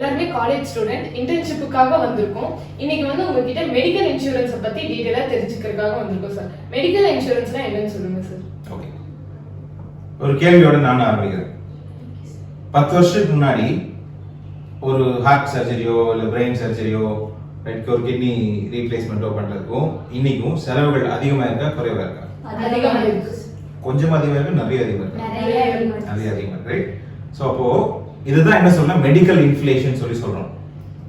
எல்லாருமே college student இன்டர்ன்ஷிப்புக்காக வந்திருக்கோம். இன்னைக்கு வந்து உங்ககிட்ட மெடிக்கல் இன்சூரன்ஸை பத்தி டீடைலா தெரிஞ்சுக்கிறதுக்காக வந்திருக்கோம் சார் மெடிக்கல் இன்சூரன்ஸ்னா என்னன்னு சொல்லுங்க சார் ஓகே ஒரு கேள்வியோட நான் ஆரம்பிக்கிறேன். பத்து வருஷத்துக்கு முன்னாடி ஒரு ஹார்ட் சர்ஜரியோ இல்லை பிரெயின் சர்ஜரியோ ஒரு கிட்னி ரீப்ளேஸ்மெண்ட்டோ பண்ணுறதுக்கும் இன்னைக்கும் செலவுகள் அதிகமாக இருக்கா குறைவாக இருக்கா? அதிகமா இருக்கு கொஞ்சம் அதிகமாக இருக்கு நிறைய அதிகமாக இருக்கு. நிறைய அதிகமா நிறைய அதிகமாக இருக்கு ரைட் ஸோ அப்போ இதுதான் என்ன சொல்லலாம் மெடிக்கல் இன்ஃப்ளேஷன் சொல்லி சொல்றோம்.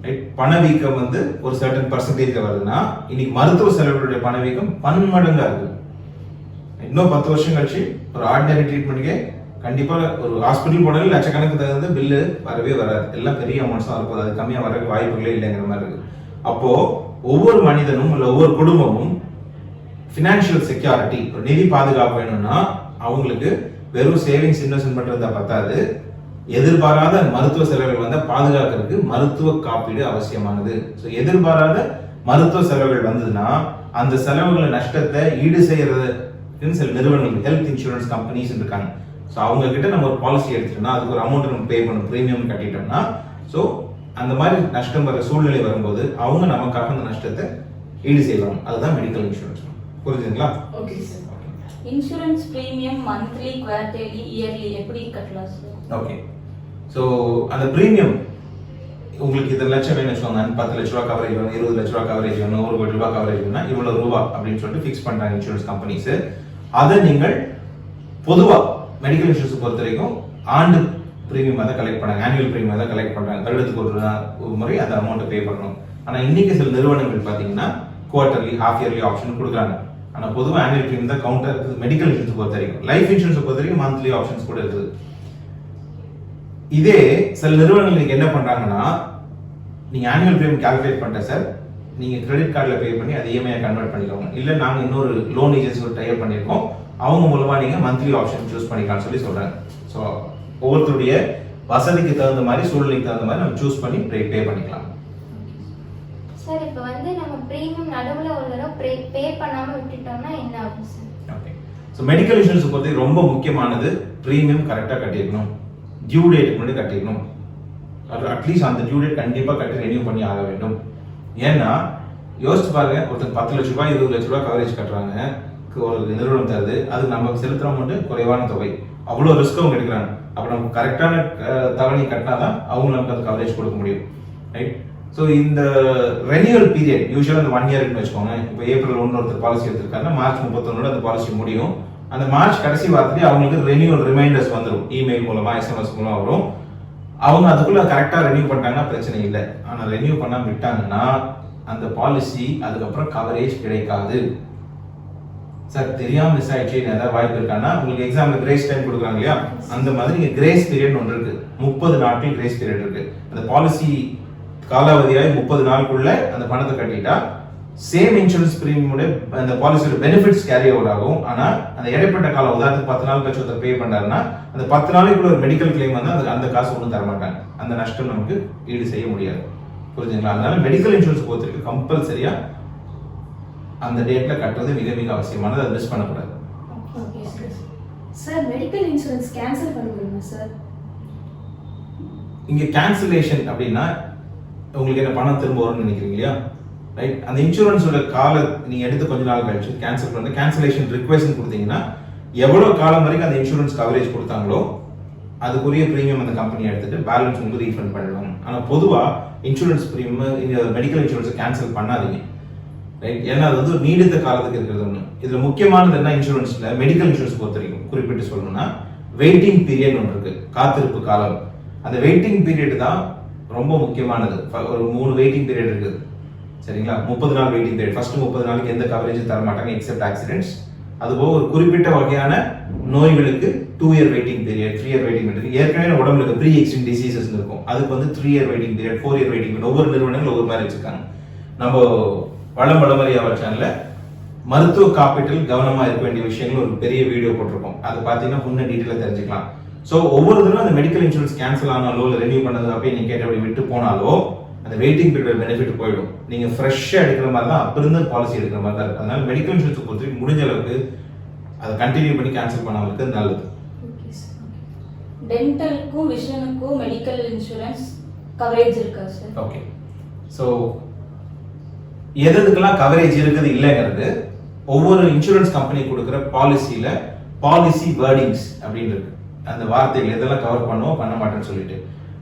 ரைட் பணவீக்கம் வந்து ஒரு சர்டன் பர்சன்டேஜ் வருதுன்னா இன்னைக்கு மருத்துவ செலவுகளுடைய பணவீக்கம் பன்மடங்கா இருக்கு இன்னும் பத்து வருஷம் கழிச்சு ஒரு ஆர்டினரி ட்ரீட்மெண்ட்டுக்கே கண்டிப்பா ஒரு ஹாஸ்பிட்டல் போனாலும் லட்சக்கணக்கு தகுந்த பில்லு வரவே வராது. எல்லாம் பெரிய அமௌண்ட்ஸ் தான் இருக்கும் அது கம்மியா வர வாய்ப்புகளே இல்லைங்கிற மாதிரி இருக்கு. அப்போ ஒவ்வொரு மனிதனும் இல்ல ஒவ்வொரு குடும்பமும் ஃபினான்ஷியல் செக்யூரிட்டி ஒரு நிதி பாதுகாப்பு வேணும்னா அவங்களுக்கு வெறும் சேவிங்ஸ் இன்வெஸ்ட்மெண்ட் பண்றதா பத்தாது. எதிர்பாராத மருத்துவ செலவுகள் வந்தா பாதுகாக்கிறதுக்கு மருத்துவ காப்பீடு அவசியமானது. ஸோ எதிர்பாராத மருத்துவ செலவுகள் வந்ததுன்னா அந்த செலவுகளை நஷ்டத்தை ஈடு செய்யறதுக்குன்னு சில நிறுவனங்கள் ஹெல்த் இன்சூரன்ஸ் கம்பெனிஸ் இருக்காங்க. ஸோ அவங்க கிட்ட நம்ம ஒரு பாலிசி எடுத்துட்டோம்னா அதுக்கு ஒரு அமௌண்ட் நம்ம பே பண்ணணும் ப்ரீமியம் கட்டிட்டோம்னா ஸோ அந்த மாதிரி நஷ்டம் வர சூழ்நிலை வரும்போது அவங்க நமக்காக அந்த நஷ்டத்தை ஈடு செய்வாங்க. அதுதான் மெடிக்கல் இன்சூரன்ஸ் புரிஞ்சுங்களா okay sir insurance premium monthly quarterly yearly எப்படி கட்டலாம் சார் ஓகே ஸோ அந்த ப்ரீமியம் உங்களுக்கு இத்தனை லட்சம் வேணும் வச்சுக்கோங்க பத்து லட்ச ரூபா கவரேஜ் வேணும் இருபது லட்ச ரூபா கவரேஜ் வேணும் ஒரு கோடி ரூபாய் கவரேஜ் வேணும் இவ்வளவு ரூபா அப்படின்னு சொல்லிட்டு ஃபிக்ஸ் பண்றாங்க இன்சூரன்ஸ் கம்பெனிஸ் அதை நீங்கள் பொதுவாக மெடிக்கல் இன்சூரன்ஸ் பொறுத்த வரைக்கும் ஆண்டு ப்ரீமியம் தான் கலெக்ட் பண்ணாங்க ஆனுவல் ப்ரீமியம் தான் கலெக்ட் பண்ணுறாங்க வருடத்துக்கு ஒரு ஒரு முறை அந்த அமௌண்ட்டை பே பண்ணணும். ஆனால் இன்னைக்கு சில நிறுவனங்கள் பார்த்தீங்கன்னா குவார்டர்லி ஹாஃப் இயர்லி ஆப்ஷன் கொடுக்குறாங்க. ஆனால் பொதுவாக ஆனுவல் ப்ரீமியம் தான் கவுண்டர் இருக்குது. மெடிக்கல் இன்சூரன்ஸ் பொறுத்த வரைக்கும் லைஃப் இன்சூரன்ஸ் பொறுத்த வரைக்கும் மந்த்லி ஆப்ஷன்ஸ் கூட இருக்குது. இதே சில நிறுவனங்களுக்கு என்ன பண்றாங்கன்னா நீங்க ஆனுவல் பேமெண்ட் கால்குலேட் பண்ணிட்ட சார். நீங்க கிரெடிட் கார்டில் பே பண்ணி அதை இஎம்ஐ கன்வெர்ட் பண்ணிக்கோங்க. இல்ல நாங்க இன்னொரு லோன் ஏஜென்சி ஒரு டைப் பண்ணியிருக்கோம். அவங்க மூலமா நீங்க மந்த்லி ஆப்ஷன் சூஸ் பண்ணிக்கலாம்னு சொல்லி சொல்றாங்க. ஸோ ஒவ்வொருத்தருடைய வசதிக்கு தகுந்த மாதிரி சூழ்நிலைக்கு தகுந்த மாதிரி நம்ம சூஸ் பண்ணி பே பே பண்ணிக்கலாம். சார் இப்போ வந்து நம்ம ப்ரீமியம் நடுவில் ஒரு பே பண்ணாமல் விட்டுட்டோம்னா என்ன ஆகும் sir okay so medical insurance பொறுத்தவரைக்கும் ரொம்ப முக்கியமானது ப்ரீமியம் கரெக்டாக கட்டிடணும் டியூ டேட் முன்னாடி கட்டிடணும். அது அட்லீஸ்ட் அந்த டியூ டேட் கண்டிப்பாக கட்டி ரெனியூ பண்ணி ஆக வேண்டும். ஏன்னா யோசிச்சு பாருங்க ஒருத்தர் பத்து லட்ச ரூபாய் இருபது லட்ச ரூபாய் கவரேஜ் கட்டுறாங்க. ஒரு நிறுவனம் தருது. அது நம்ம செலுத்துற அமௌண்ட் குறைவான தொகை. அவ்வளோ ரிஸ்க் அவங்க எடுக்கிறாங்க. அப்போ நம்ம கரெக்டான தவணை கட்டினா தான் அவங்க நமக்கு அது கவரேஜ் கொடுக்க முடியும். ரைட் ஸோ இந்த ரெனியூவல் பீரியட் யூஸ்வலாக இந்த ஒன் இயர்னு வச்சுக்கோங்க இப்போ ஏப்ரல் ஒன்று ஒருத்தர் பாலிசி எடுத்திருக்காருன்னா மார்ச் முப்பத்தொன்னோட அந்த பாலிசி முடியும். அந்த மார்ச் கடைசி வாரத்திலே அவங்களுக்கு ரெனியூவல் ரிமைண்டர்ஸ் வந்துடும் இமெயில் மூலமா எஸ்எம்எஸ் மூலமா வரும். அவங்க அதுக்குள்ள கரெக்டாக ரெனியூ பண்ணிட்டாங்கன்னா பிரச்சனை இல்லை. ஆனால் ரெனியூ பண்ணாமல் விட்டாங்கன்னா அந்த பாலிசி அதுக்கப்புறம் கவரேஜ் கிடைக்காது. சார் தெரியாமல் மிஸ் ஆயிடுச்சு ஏதாவது வாய்ப்பு இருக்கான்னா உங்களுக்கு எக்ஸாம்ல கிரேஸ் டைம் கொடுக்குறாங்க இல்லையா? அந்த மாதிரி இங்கே கிரேஸ் பீரியட் ஒன்று இருக்கு. முப்பது நாட்கள் கிரேஸ் பீரியட் இருக்கு. அந்த பாலிசி காலாவதியாகி முப்பது நாளுக்குள்ள அந்த பணத்தை கட்டிட்டா சேம் இன்சூரன்ஸ் பிரீமியோட அந்த பாலிசியோட பெனிஃபிட்ஸ் கேரி ஓவர் ஆகும். ஆனா அந்த இடைப்பட்ட காலம் உதாரணத்துக்கு பத்து நாள் கழிச்சு ஒருத்தர் பே பண்ணாருன்னா அந்த பத்து நாளைக்குள்ள ஒரு மெடிக்கல் கிளைம் வந்து அந்த அந்த காசு ஒன்றும் தர மாட்டாங்க அந்த நஷ்டம் நமக்கு ஈடு செய்ய முடியாது. புரிஞ்சுங்களா? அதனால மெடிக்கல் இன்சூரன்ஸ் பொறுத்திருக்கு கம்பல்சரியா அந்த டேட்ல கட்டுறது மிக மிக அவசியமானது. அதை மிஸ் பண்ணக்கூடாது. சார் மெடிக்கல் இன்சூரன்ஸ் கேன்சல் பண்ண முடியுமா சார் இங்க கேன்சலேஷன் அப்படின்னா உங்களுக்கு என்ன பணம் திரும்ப வரும்னு நினைக்கிறீங்க இல்லையா? ரைட் அந்த இன்சூரன்ஸோட கால நீங்க எடுத்து கொஞ்ச நாள் கழிச்சு கேன்சல் பண்ண கேன்சலேஷன் ரிக்வெஸ்ட் கொடுத்தீங்கன்னா எவ்வளோ காலம் வரைக்கும் அந்த இன்சூரன்ஸ் கவரேஜ் கொடுத்தாங்களோ அதுக்குரிய ப்ரீமியம் அந்த கம்பெனி எடுத்துட்டு பேலன்ஸ் வந்து ரீஃபண்ட் பண்ணிடுவாங்க ஆனால் பொதுவாக இன்சூரன்ஸ் ப்ரீமியம் இந்த மெடிக்கல் இன்சூரன்ஸை கேன்சல் பண்ணாதீங்க. ரைட் ஏன்னா அது வந்து ஒரு நீடித்த காலத்துக்கு இருக்கிறது ஒன்று இதில் முக்கியமானது என்ன இன்சூரன்ஸில் மெடிக்கல் இன்சூரன்ஸ் பொறுத்த வரைக்கும் குறிப்பிட்டு சொல்லணும்னா வெயிட்டிங் பீரியட் ஒன்று இருக்குது காத்திருப்பு காலம். அந்த வெயிட்டிங் பீரியட் தான் ரொம்ப முக்கியமானது. ஒரு மூணு வெயிட்டிங் பீரியட் இருக்குது. சரிங்களா? முப்பது நாள் வெயிட்டிங் பீரியட் ஃபர்ஸ்ட் முப்பது நாளுக்கு எந்த கவரேஜும் தர மாட்டாங்க எக்ஸப்ட் ஆக்சிடென்ட்ஸ் அதுபோக ஒரு குறிப்பிட்ட வகையான நோய்களுக்கு two year waiting period three year waiting period ஏற்கனவே உடம்புல இருக்க ப்ரீ எக்ஸ்டிங் டிசீசஸ் இருக்கும். அதுக்கு வந்து three year waiting period four year waiting period ஒவ்வொரு நிறுவனங்களும் ஒவ்வொரு மாதிரி வச்சிருக்காங்க. நம்ம வளம் வளமறி அவர் சேனல்ல மருத்துவ காப்பீட்டில் கவனமாக இருக்க வேண்டிய விஷயங்கள் ஒரு பெரிய வீடியோ போட்டிருக்கோம். அது பார்த்தீங்கன்னா முன்ன டீட்டெயிலாக தெரிஞ்சுக்கலாம். ஸோ ஒவ்வொரு தடவை அந்த மெடிக்கல் இன்சூரன்ஸ் கேன்சல் ஆனாலோ இல்லை ரெனியூ பண்ணது அப்படி நீங்க கேட்டபடி விட்டு போனாலோ அந்த வெயிட்டிங் பீரியட் பெனிஃபிட் போயிடும். நீங்க ஃப்ரெஷ்ஷாக எடுக்கிற மாதிரி தான் அப்போ இருந்து பாலிசி எடுக்கிற மாதிரி தான் இருக்கு. அதனால மெடிக்கல் இன்சூரன்ஸ் பொறுத்த வரைக்கும் முடிஞ்ச அளவுக்கு அதை கண்டினியூ பண்ணி கேன்சல் இருக்கிறது நல்லது. டென்டலுக்கும் விஷனுக்கும் மெடிக்கல் இன்சூரன்ஸ் கவரேஜ் இருக்கா சார் ஓகே ஸோ எது எதுக்கெல்லாம் கவரேஜ் இருக்குது இல்லைங்கிறது ஒவ்வொரு இன்சூரன்ஸ் கம்பெனி கொடுக்குற பாலிசியில பாலிசி வேர்டிங்ஸ் அப்படின்னு இருக்கு. அந்த வார்த்தைகள் எதெல்லாம் கவர் பண்ணுவோம் பண்ண மாட்டேன்னு சொல்லிட்டு.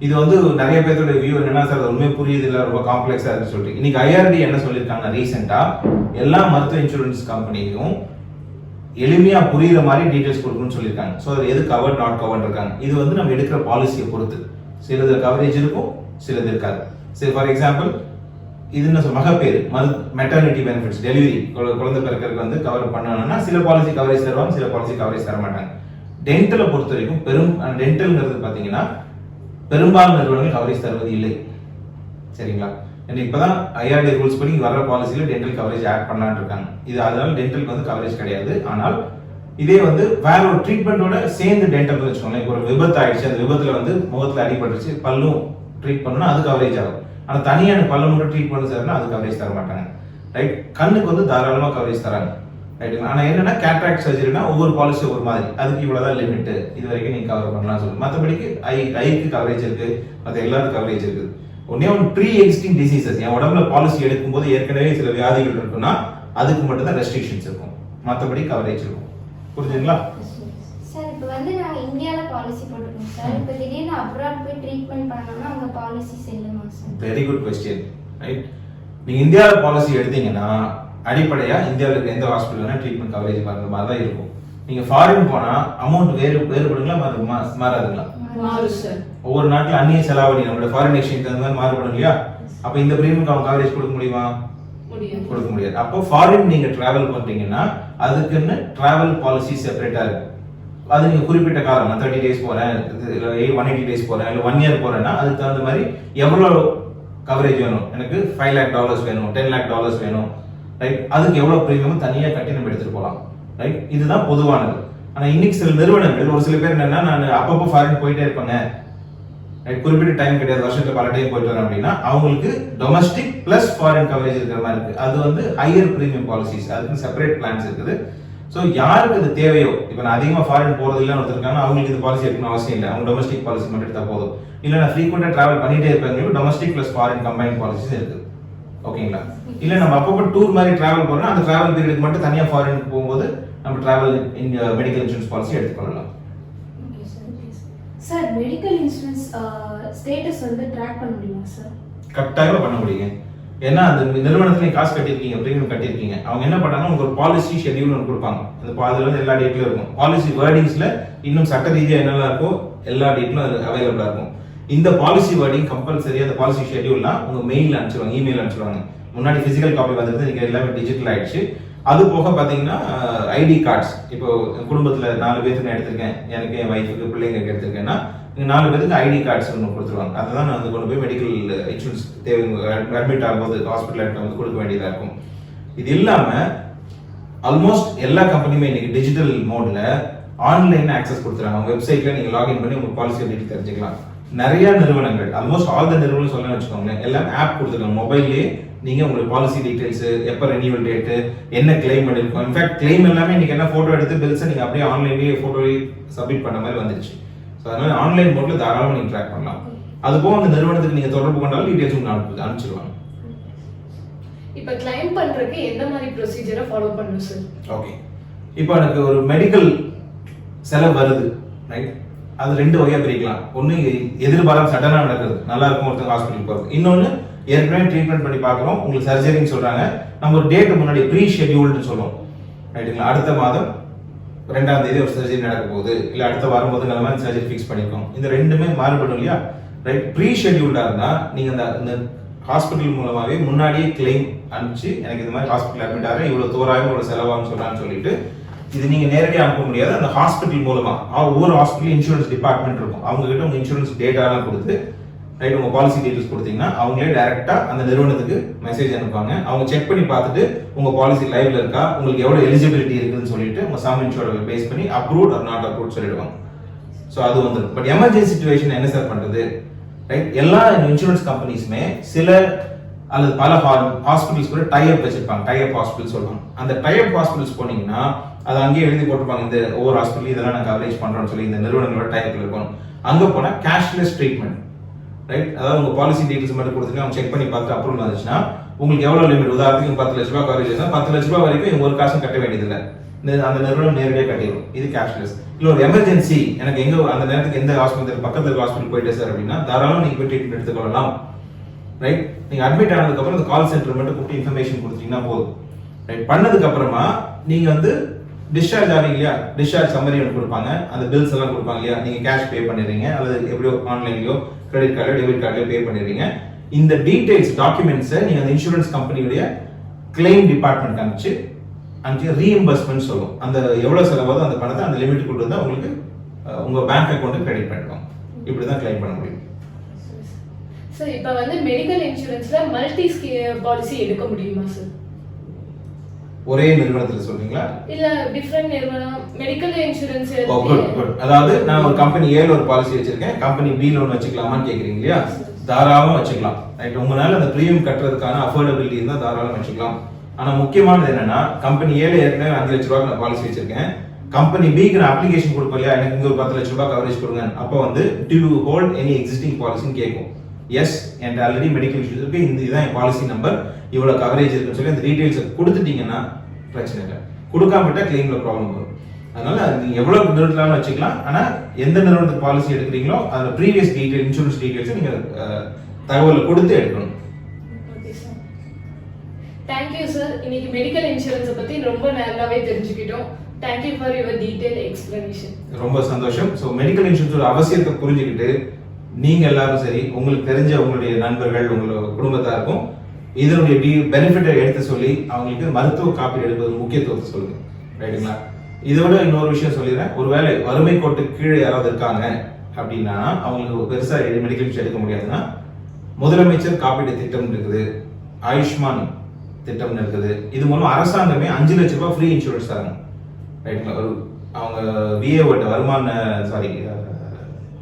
இது வந்து நிறைய பேர்த்தோட வியூ என்னன்னா சார் அது உண்மையை புரியுது இல்லை ரொம்ப காம்ப்ளெக்ஸாக இருக்கு சொல்லிட்டு. இன்னைக்கு ஐஆர்டி என்ன சொல்லியிருக்காங்க ரீசெண்டாக எல்லா மருத்துவ இன்சூரன்ஸ் கம்பெனியும் எளிமையாக புரியுற மாதிரி டீடைல்ஸ் கொடுக்கணும்னு சொல்லியிருக்காங்க. ஸோ அது எது கவர் நாட் கவர் இருக்காங்க. இது வந்து நம்ம எடுக்கிற பாலிசியை பொறுத்து. சிலது கவரேஜ் இருக்கும் சிலது இருக்காது. சரி ஃபார் எக்ஸாம்பிள் இது என்ன சொல் மகப்பேறு மரு மெட்டர்னிட்டி பெனிஃபிட்ஸ் டெலிவரி குழந்தை பிறக்கிறதுக்கு வந்து கவர் பண்ணணும்னா சில பாலிசி கவரேஜ் தருவாங்க சில பாலிசி கவரேஜ் தர மாட்டாங்க டென்டலை பொறுத்த வரைக்கும் பெரும் டென்டல்ங்கிறது பார்த்தீங்கன்னா பெரும்பாலும் நிறுவனங்கள் கவரேஜ் தருவது இல்லை. சரிங்களா? ஏன்னா இப்போதான் ஐஆர்டி ரூல்ஸ் படி வர்ற பாலிசியில டென்டல் கவரேஜ் ஆட் பண்ணலாம்னு இருக்காங்க. இது அதனால டென்டலுக்கு வந்து கவரேஜ் கிடையாது. ஆனால் இதே வந்து வேற ஒரு ட்ரீட்மெண்ட்டோட சேர்ந்து டென்டல் வச்சுக்கோங்களேன். இப்போ ஒரு விபத்து ஆயிடுச்சு அந்த விபத்துல வந்து முகத்தில் அடிபட்டுருச்சு பல்லும் ட்ரீட் பண்ணணும்னா அது கவரேஜ் ஆகும். ஆனால் தனியான பல்லு மட்டும் ட்ரீட் பண்ண சார்னா அது கவரேஜ் தர மாட்டாங்க. ரைட் கண்ணுக்கு வந்து தாராளமாக கவரேஜ் தராங்க. ரைட்டுங்களா ஆனா என்னன்னா கேட்ராக்ட் சர்ஜரினா ஒவ்வொரு பாலிசி ஒரு மாதிரி. அதுக்கு இவ்வளவுதான் லிமிட் இது வரைக்கும் நீங்க கவர் பண்ணலாம் சொல்லு. மற்றபடிக்கு ஐ ஐக்கு கவரேஜ் இருக்கு. மற்ற எல்லாத்துக்கும் கவரேஜ் இருக்குது ஒன்னே ஒன்று ப்ரீ எக்ஸிஸ்டிங் டிசீசஸ் என் உடம்புல பாலிசி எடுக்கும்போது ஏற்கனவே சில வியாதிகள் இருக்குன்னா அதுக்கு மட்டும் தான் ரெஸ்ட்ரிக்ஷன்ஸ் இருக்கும். மற்றபடி கவரேஜ் இருக்கும். புரிஞ்சுங்களா சார் இப்போ வந்து நாங்கள் இந்தியாவில் பாலிசி போட்டிருக்கோம் சார் இப்போ திடீர்னு அப்ராட் போய் ட்ரீட்மெண்ட் பண்ணோம்னா அவங்க பாலிசி செல்லுமா sir very good question right நீங்க இந்தியாவில் பாலிசி எடுத்தீங்கன்னா அடிப்படையா இந்தியாவில் இருக்க எந்த ஹாஸ்பிட்டல் ட்ரீட்மெண்ட் கவரேஜ் அந்த மாதிரி தான் இருக்கும். நீங்க ஃபாரின் போனா அமௌண்ட் வேறு வேறுபடுங்களா? மாறு- மாறாதுங்களா? ஒவ்வொரு நாட்டில் அந்நிய செலாவணி நம்மளோட ஃபாரின் எக்ஸ்சேஞ்ச் அந்த மாதிரி மாறுபடும் இல்லையா? அப்ப இந்த பிரீமியம் அவங்க கவரேஜ் கொடுக்க முடியுமா? கொடுக்க முடியாது. அப்போ ஃபாரின் நீங்க டிராவல் பண்றீங்கன்னா அதுக்குன்னு டிராவல் பாலிசி செப்பரேட்டா இருக்கு. அது நீங்க குறிப்பிட்ட காலம் நான் தேர்ட்டி டேஸ் போறேன் ஒன் எயிட்டி டேஸ் போறேன் இல்லை ஒன் இயர் போறேன்னா அதுக்கு தகுந்த மாதிரி எவ்வளோ கவரேஜ் வேணும்? எனக்கு ஃபைவ் லேக் டாலர்ஸ் வேணும் டென் லேக் டாலர்ஸ் வேணும். ரைட் அதுக்கு எவ்வளோ ப்ரீமியம் தனியாக கட்டி நம்ம எடுத்துட்டு போகலாம் ரைட் இதுதான் பொதுவானது. ஆனா இன்னைக்கு சில நிறுவனங்கள் ஒரு சில பேர் என்னன்னா நான் அப்பப்போ ஃபாரின் போயிட்டே இருப்பேங்க. ரைட் குறிப்பிட்ட டைம் கிடையாது. வருஷத்துல பல டைம் போயிட்டு வரேன் அப்படின்னா அவங்களுக்கு டொமஸ்டிக் பிளஸ் ஃபாரின் கவரேஜ் இருக்கிற மாதிரி இருக்கு. அது வந்து ஹையர் பிரீமியம் பாலிசிஸ் அதுக்கு செப்பரேட் பிளான்ஸ் இருக்குது. ஸோ யாருக்கு இது தேவையோ? இப்போ நான் அதிகமாக ஃபாரின் போகிறது இல்லைன்னு ஒருத்தருக்காங்க அவங்களுக்கு இந்த பாலிசி எடுக்கணும் அவசியம் இல்லை. அவங்க டொமஸ்டிக் பாலிசி மட்டும் எடுத்தால் போதும். இல்லை நான் ஃப்ரீக்வெண்ட்டாக ட்ராவல் பண்ணிகிட்டே இருப்பாங்க domestic plus foreign combine policies இருக்குது ஓகேங்களா? இல்லை நம்ம அப்பப்போ டூர் மாதிரி டிராவல் போறோம்னா அந்த டிராவல் பீரியடுக்கு மட்டும் தனியாக ஃபாரினுக்கு போகும்போது நம்ம டிராவல் மெடிக்கல் இன்சூரன்ஸ் பாலிசி எடுத்துக்கொள்ளலாம். சார் மெடிக்கல் இன்சூரன்ஸ் ஸ்டேட்டஸ் வந்து ட்ராக் பண்ண முடியுமா சார் கட்டாயமா பண்ண முடியுங்க. ஏன்னா அந்த நிறுவனத்துல நீங்க காசு கட்டியிருக்கீங்க பிரீமியம் கட்டியிருக்கீங்க. அவங்க என்ன பண்ணாங்கன்னா உங்களுக்கு ஒரு பாலிசி ஷெட்யூல் ஒன்று கொடுப்பாங்க. அந்த அதுல வந்து எல்லா டேட்லயும் இருக்கும். பாலிசி வேர்டிங்ஸ்ல இன்னும் சட்ட ரீதியா என்னெல்லாம் இருக்கோ எல்லா டேட்லும் அது அவைலபிளா இருக்கும். இந்த பாலிசி வேர்டிங் கம்பல்சரி அந்த பாலிசி ஷெட்யூல்லாம் உங்க மெயில்ல அனுப்பிச்சிருவாங்க இமெயில் அனுப்பிச்சிருவாங்க. முன்னாடி பிசிக்கல் காப்பி வந்தது நீங்க எல்லாமே டிஜிட்டல் ஆயிடுச்சு. அது போக பாத்தீங்கன்னா ஐடி கார்ட்ஸ் இப்போ என் குடும்பத்துல நாலு பேருக்கு நான் எடுத்திருக்கேன். எனக்கு என் ஒய்ஃபுக்கு பிள்ளைங்களுக்கு எடுத்திருக்கேன்னா நாலு பேருக்கு ஐடி கார்ட்ஸ் ஒன்று கொடுத்துருவாங்க. அதை தான் நான் வந்து கொண்டு போய் மெடிக்கல் இன்சூரன்ஸ் தேவை அட்மிட் ஆகும்போது ஹாஸ்பிட்டல் வந்து கொடுக்க வேண்டியதா இருக்கும். இது இல்லாம ஆல்மோஸ்ட் எல்லா கம்பெனியுமே இன்னைக்கு டிஜிட்டல் மோட்ல ஆன்லைன் ஆக்சஸ் கொடுத்துறாங்க. அவங்க வெப்சைட்ல நீங்க லாகின் பண்ணி உங்க பாலிசி டீட்டெயில் தெரிஞ்சுக்கலாம். நிறைய நிறுவனங்கள் ஆல்மோஸ்ட் ஆல் த நிறுவனம் சொல்லணும்னு வச்சுக்கோங்களேன். எல்லாம் ஆப் கொடுத்துருக்காங்க. மொபைல்லே நீங்க உங்களுக்கு பாலிசி டீடைல்ஸ் எப்போ ரெனியூவல் டேட்டு என்ன கிளைம் பண்ணிருக்கோம் இன்ஃபேக்ட் கிளைம் எல்லாமே இன்னைக்கு என்ன போட்டோ எடுத்து பில்ஸை நீங்க அப்படியே ஆன்லைன்லேயே போட்டோ சப்மிட் பண்ண மாதிரி வந்துருச்சு. ஸோ அதனால ஆன்லைன் மோட்ல தாராளமாக நீங்க ட்ராக் பண்ணலாம். அது போக அந்த நிறுவனத்துக்கு நீங்க தொடர்பு கொண்டாலும் டீடைல்ஸ் உங்களுக்கு அனுப்பு அனுப்பிச்சிருவாங்க. இப்ப கிளைம் பண்றதுக்கு எந்த மாதிரி ப்ரொசீஜரை ஃபாலோ பண்ணணும் சார் ஓகே இப்போ எனக்கு ஒரு மெடிக்கல் செலவு வருது ரைட் அது ரெண்டு வகையா பிரிக்கலாம். ஒன்று எதிர்பாரம் சடனாக நடக்குது. நல்லா இருக்கும் ஒருத்தங்க ஹாஸ்பிட்டல் போகிறது இன்னொன்று ஏற்கனவே ட்ரீட்மெண்ட் பண்ணி பார்க்குறோம். உங்களுக்கு சர்ஜரின்னு சொல்றாங்க. நம்ம ஒரு டேட் முன்னாடி ப்ரீ ஷெட்யூல்டு சொல்லுவோம் ரைட்டுங்களா? அடுத்த மாதம் ரெண்டாம் தேதி ஒரு சர்ஜரி நடக்க போகுது. இல்லை அடுத்த வாரம் போது மாதிரி சர்ஜரி ஃபிக்ஸ் பண்ணிருக்கோம் இந்த ரெண்டுமே மாறுபடும் இல்லையா? ரைட் ப்ரீ ஷெட்யூல்டாக இருந்தால் நீங்கள் அந்த இந்த ஹாஸ்பிட்டல் மூலமாகவே முன்னாடியே கிளைம் அனுப்பிச்சு எனக்கு இந்த மாதிரி ஹாஸ்பிட்டல் அட்மிட் ஆகிறேன். இவ்வளோ தோராயம் இவ்வளோ செலவாகும் சொல்கிறான்னு சொல்லிட்டு இது நீங்க நேரடியாக அனுப்ப முடியாது. அந்த ஹாஸ்பிட்டல் மூலமா ஆ, ஒவ்வொரு ஹாஸ்பிட்டல் இன்சூரன்ஸ் டிபார்ட்மெண்ட் இருக்கும். அவங்க கிட்ட உங்க இன்சூரன்ஸ் டேட்டாலாம் கொடுத்து ரைட் உங்க பாலிசி டீடைல்ஸ் கொடுத்தீங்கன்னா அவங்களே டேரெக்டாக அந்த நிறுவனத்துக்கு மெசேஜ் அனுப்புவாங்க. அவங்க செக் பண்ணி பார்த்துட்டு உங்க பாலிசி லைவ்ல இருக்கா உங்களுக்கு எவ்வளவு எலிஜிபிலிட்டி இருக்குன்னு சொல்லிட்டு உங்க சம் இன்சூரோட பேஸ் பண்ணி அப்ரூவ்ட் ஆர் நாட் அப்ரூவ்ட் சொல்லிடுவாங்க. ஸோ அது வந்துடும் பட் எமர்ஜென்சி சுச்சுவேஷன் என்ன சார் பண்றது? ரைட் எல்லா இன்சூரன்ஸ் கம்பெனிஸுமே சில அல்லது பல ஹாஸ்பிட்டல்ஸ் கூட டைப் வச்சிருப்பாங்க. டைப் ஹாஸ்பிட்டல் சொல்லுவாங்க. அந்த டைப் ஹாஸ்பிட்டல்ஸ் போனீங்கன்னா அது அங்கேயே எழுதி போட்டிருப்பாங்க. இந்த ஒவ்வொரு ஹாஸ்பிட்டல் இதெல்லாம் நாங்கள் கவரேஜ் பண்ணுறோம்னு சொல்லி இந்த நிறுவனங்களோட டைப்பில் இருக்கும். அங்கே போனால் கேஷ்லெஸ் ட்ரீட்மெண்ட் ரைட் அதாவது உங்கள் பாலிசி டீட்டெயில்ஸ் மட்டும் கொடுத்துட்டு அவங்க செக் பண்ணி பார்த்துட்டு அப்ரூவல் வந்துச்சுன்னா உங்களுக்கு எவ்வளோ லிமிட் உதாரணத்துக்கு பத்து லட்ச ரூபா கவரேஜ் பத்து லட்ச ரூபா வரைக்கும் இவங்க ஒரு காசும் கட்ட வேண்டியதில்லை. இந்த- அந்த நிறுவனம் நேரடியாக கட்டிடும். இது கேஷ்லெஸ் இல்லை ஒரு எமர்ஜென்சி எனக்கு எங்கே அந்த நேரத்துக்கு எந்த ஹாஸ்பிட்டல் பக்கத்தில் இருக்க ஹாஸ்பிட்டல் போயிட்டு சார் அப்படின்னா தாராளம் நீங்கள் போய் ட்ரீட்மெண்ட் எடுத்துக்கொள்ளலாம். ரைட் நீங்கள் அட்மிட் ஆனதுக்கப்புறம் அந்த கால் சென்டர் மட்டும் கூப்பிட்டு இன்ஃபர்மேஷன் கொடுத்தீங்கன்னா போதும். ரைட் பண்ணதுக்கப்புறமா நீங்கள் வந்து டிஸ்சார்ஜ் ஆவீங்க இல்லையா? டிஸ்சார்ஜ் சம்மரி ஒன்று கொடுப்பாங்க. அந்த பில்ஸ் எல்லாம் கொடுப்பாங்க இல்லையா? நீங்கள் கேஷ் பே பண்ணிடுறீங்க. அல்லது எப்படியோ ஆன்லைன்லையோ கிரெடிட் கார்டோ டெபிட் கார்டோ பே பண்ணிடுறீங்க. இந்த டீடைல்ஸ் டாக்குமெண்ட்ஸை நீங்கள் அந்த இன்சூரன்ஸ் கம்பெனியுடைய கிளைம் டிபார்ட்மெண்ட் அனுப்பிச்சு அனுப்பிச்சு ரீஎம்பர்ஸ்மெண்ட் சொல்லும். அந்த எவ்வளோ செலவாதோ அந்த பணத்தை அந்த லிமிட் கொண்டு வந்தால் உங்களுக்கு உங்கள் பேங்க் அக்கௌண்ட்டு கிரெடிட் பண்ணிடுவாங்க. இப்படி தான் கிளைம் பண்ண முடியும். சார் இப்போ வந்து மெடிக்கல் இன்சூரன்ஸில் மல்டி பாலிசி எடுக்க முடியுமா சார் ஒரே நிறுவனத்துல சொல்றீங்களா? இல்ல டிஃப்ரெண்ட் நிறுவனம். மெடிக்கல் இன்சூரன்ஸ் அதாவது நான் ஒரு கம்பெனி ஏல ஒரு பாலிசி வச்சிருக்கேன். கம்பெனி பி லோன் வச்சுக்கலாமான்னு கேக்குறீங்க இல்லையா? தாராளமா வச்சுக்கலாம். ரைட் உங்களால அந்த பிரீமியம் கட்டுறதுக்கான அஃபோர்டபிலிட்டி இருந்தா தாராளமா வச்சுக்கலாம். ஆனா முக்கியமானது என்னன்னா கம்பெனி ஏல ஏற்கனவே அஞ்சு லட்ச ரூபாய்க்கு நான் பாலிசி வச்சிருக்கேன். கம்பெனி பிக்கு நான் அப்ளிகேஷன் கொடுப்பேன் இல்லையா எனக்கு இங்க ஒரு பத்து லட்ச ரூபாய் கவரேஜ் கொடுங்க. அப்போ வந்து டு ஹோல்ட் எனி எக்ஸிஸ்டிங் பாலிசின்னு கேட்கும். எஸ் என் ஆல்ரெடி மெடிக்கல் இன்சூரன்ஸ் இருக்கு. இந்த இதுதான் என் பாலிசி நம்பர் இவ்வளவு கவரேஜ் இருக்குன்னு சொல்லி அந்த டீடைல்ஸ் கொடுத்துட்டீங்கன்னா பிரச்சனை இல்லை. கொடுக்காம விட்டா கிளைம்ல ப்ராப்ளம் வரும். அதனால நீங்க எவ்வளவு நிறுவனத்தாலும் வச்சுக்கலாம். ஆனா எந்த நிறுவனத்துக்கு பாலிசி எடுக்கிறீங்களோ அதோட ப்ரீவியஸ் டீடைல் இன்சூரன்ஸ் டீடைல்ஸ் நீங்க அஹ், தகவலை கொடுத்து எடுக்கணும். தேங்க்யூ சார் இன்னைக்கு மெடிக்கல் இன்சூரன்ஸை பத்தி ரொம்ப நல்லாவே தெரிஞ்சுக்கிட்டோம். Thank you for your detail explanation ரொம்ப சந்தோஷம். ஸோ மெடிக்கல் இன்சூரன்ஸோட அவசியத்தை புரிஞ்சுக்கிட்டு நீங்க எல்லாரும் சரி உங்களுக்கு தெரிஞ்ச உங்களுடைய நண்பர்கள் உங்களோட குடும்பத்தாருக்கும் இதனுடைய டி பெனிஃபிட்டை எடுத்து சொல்லி அவங்களுக்கு மருத்துவ காப்பீடு எடுப்பது முக்கியத்துவத்தை சொல்லுங்க. ரைட்டுங்களா இதோட இன்னொரு விஷயம் சொல்லிடுறேன். ஒருவேளை வறுமை கோட்டு கீழே யாராவது இருக்காங்க அப்படின்னா அவங்களுக்கு பெருசா மெடிக்கல் இன்சூரன்ஸ் எடுக்க முடியாதுன்னா முதலமைச்சர் காப்பீடு திட்டம் இருக்குது. ஆயுஷ்மான் திட்டம் இருக்குது. இது மூலம் அரசாங்கமே அஞ்சு லட்ச ரூபாய் ஃப்ரீ இன்சூரன்ஸ் தராங்க ரைட்டுங்களா ஒரு அவங்க விஏஓட்ட வருமான சாரி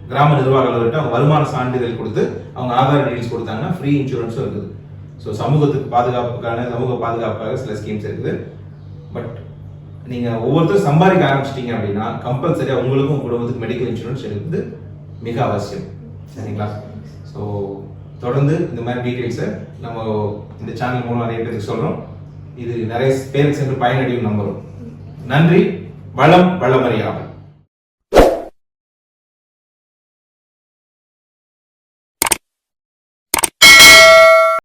கிராம நிர்வாகிகள்கிட்ட அவங்க வருமான சான்றிதழ் கொடுத்து அவங்க ஆதார் டீடைல்ஸ் கொடுத்தாங்கன்னா ஃப்ரீ இன்சூரன்ஸும் இருக்குது. ஸோ சமூகத்துக்கு பாதுகாப்புக்கான சமூக பாதுகாப்புக்காக சில ஸ்கீம்ஸ் இருக்குது. பட் நீங்கள் ஒவ்வொருத்தரும் சம்பாதிக்க ஆரம்பிச்சிட்டிங்க அப்படின்னா கம்பல்சரியாக உங்களுக்கும் குடும்பத்துக்கு மெடிக்கல் இன்சூரன்ஸ் எடுக்கிறது மிக அவசியம். சரிங்களா? ஸோ தொடர்ந்து இந்த மாதிரி டீட்டெயில்ஸை நம்ம இந்த சேனல் மூலம் நிறைய பேருக்கு சொல்கிறோம் இது நிறைய பேருக்கு சென்று பயனடையும் நம்புறோம் நன்றி. வளம் வளமறியாமல்